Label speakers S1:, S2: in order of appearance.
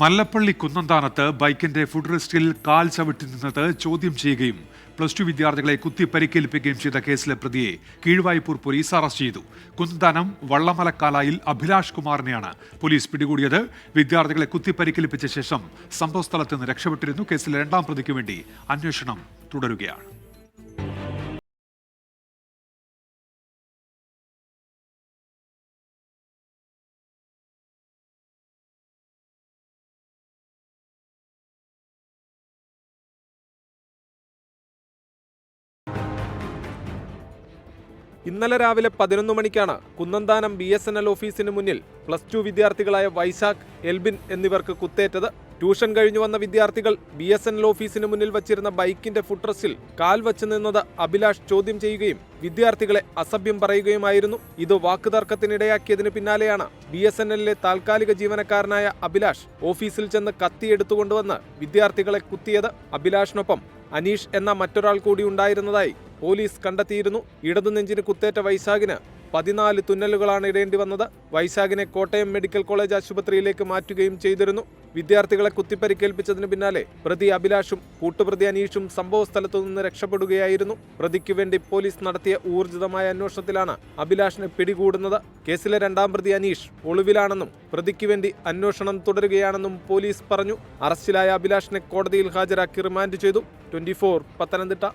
S1: മല്ലപ്പള്ളി കുന്നന്താനത്ത് ബൈക്കിന്റെ ഫുഡ് റെസ്റ്റിൽ കാൽ ചവിട്ടി നിന്നത് ചോദ്യം ചെയ്യുകയും പ്ലസ് ടു വിദ്യാർത്ഥികളെ കുത്തി പരിക്കേൽപ്പിക്കുകയും ചെയ്ത കേസിലെ പ്രതിയെ കീഴ്വായ്പൂർ പോലീസ് അറസ്റ്റ് ചെയ്തു. കുന്നന്താനം വള്ളമലക്കാലായിൽ അഭിലാഷ് കുമാറിനെയാണ് പോലീസ് പിടികൂടിയത്. വിദ്യാർത്ഥികളെ കുത്തി പരിക്കേൽപ്പിച്ച ശേഷം സംഭവസ്ഥലത്ത് നിന്ന് രക്ഷപ്പെട്ടിരുന്നു. കേസിലെ രണ്ടാം പ്രതിക്ക് വേണ്ടി അന്വേഷണം തുടരുകയാണ്.
S2: ഇന്നലെ രാവിലെ പതിനൊന്ന് മണിക്കാണ് Kunnanthanam B S N L ഓഫീസിന് മുന്നിൽ പ്ലസ് ടു വിദ്യാർത്ഥികളായ വൈശാഖ് എൽബിൻ എന്നിവർക്ക് കുത്തേറ്റത്. ട്യൂഷൻ കഴിഞ്ഞു വന്ന വിദ്യാർത്ഥികൾ ബി എസ് എൻ എൽ ഓഫീസിന് മുന്നിൽ വച്ചിരുന്ന ബൈക്കിന്റെ ഫുട്രസിൽ കാൽ വച്ച് നിന്നത് അഭിലാഷ് ചോദ്യം ചെയ്യുകയും വിദ്യാർത്ഥികളെ അസഭ്യം പറയുകയുമായിരുന്നു. ഇത് വാക്കുതർക്കത്തിനിടയാക്കിയതിന് പിന്നാലെയാണ് ബി എസ് എൻ എല്ലിലെ താൽക്കാലിക ജീവനക്കാരനായ അഭിലാഷ് ഓഫീസിൽ ചെന്ന് കത്തിയെടുത്തുകൊണ്ടുവന്ന് വിദ്യാർത്ഥികളെ കുത്തിയത്. അഭിലാഷിനൊപ്പം അനീഷ് എന്ന മറ്റൊരാൾ കൂടി ഉണ്ടായിരുന്നതായി പോലീസ് കണ്ടെത്തിയിരുന്നു. ഇടതുനെഞ്ചിന് കുത്തേറ്റ വൈശാഖിന് പതിനാല് തുന്നലുകളാണ് ഇടേണ്ടി വന്നത്. വൈശാഖിനെ കോട്ടയം മെഡിക്കൽ കോളേജ് ആശുപത്രിയിലേക്ക് മാറ്റുകയും ചെയ്തിരുന്നു. വിദ്യാർത്ഥികളെ കുത്തിപ്പരിക്കേൽപ്പിച്ചതിന് പിന്നാലെ പ്രതി അഭിലാഷും കൂട്ടുപ്രതി അനീഷും സംഭവ സ്ഥലത്തു നിന്ന് രക്ഷപ്പെടുകയായിരുന്നു. പ്രതിക്ക് വേണ്ടി പോലീസ് നടത്തിയ ഊർജിതമായ അന്വേഷണത്തിലാണ് അഭിലാഷിനെ പിടികൂടുന്നത്. കേസിലെ രണ്ടാം പ്രതി അനീഷ് ഒളിവിലാണെന്നും പ്രതിക്ക് വേണ്ടി അന്വേഷണം തുടരുകയാണെന്നും പോലീസ് പറഞ്ഞു. അറസ്റ്റിലായ അഭിലാഷിനെ കോടതിയിൽ ഹാജരാക്കി റിമാൻഡ് ചെയ്തു. ട്വന്റി പത്തനംതിട്ട.